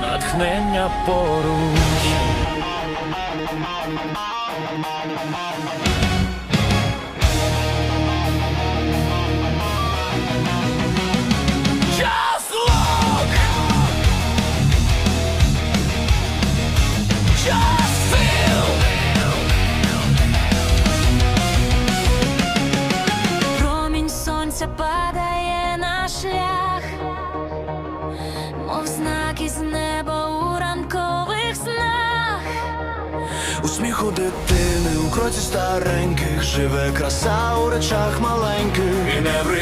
Натхнення поруч. Just мов знак із неба у ранкових снах. У сміху дитини, у кроці стареньких живе краса у речах маленьких. і every